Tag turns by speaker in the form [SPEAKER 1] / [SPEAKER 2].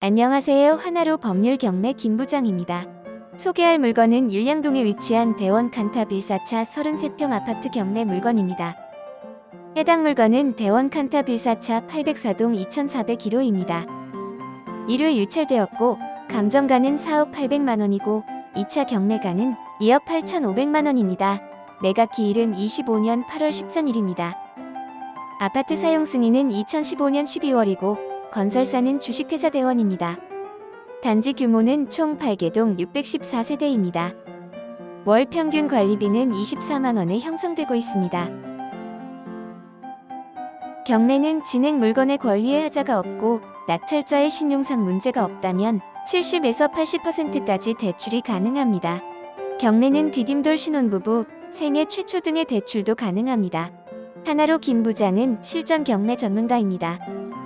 [SPEAKER 1] 안녕하세요. 하나로 법률 경매 김부장입니다. 소개할 물건은 율량동에 위치한 대원 칸탑 1사차 33평 아파트 경매 물건입니다. 해당 물건은 대원 칸탑 1사차 804동 2401호입니다. 1회 유찰되었고 감정가는 4억 800만 원이고 2차 경매가는 2억 8,500만 원입니다. 매각 기일은 25년 8월 13일입니다. 아파트 사용 승인은 2015년 12월이고 건설사는 주식회사 대원입니다. 단지 규모는 총 8개동 614세대입니다. 월 평균 관리비는 24만 원에 형성되고 있습니다. 경매는 진행 물건의 권리에 하자가 없고 낙찰자의 신용상 문제가 없다면 70에서 80%까지 대출이 가능합니다. 경매는 디딤돌 신혼부부, 생애 최초 등의 대출도 가능합니다. 하나로 김 부장은 실전 경매 전문가입니다.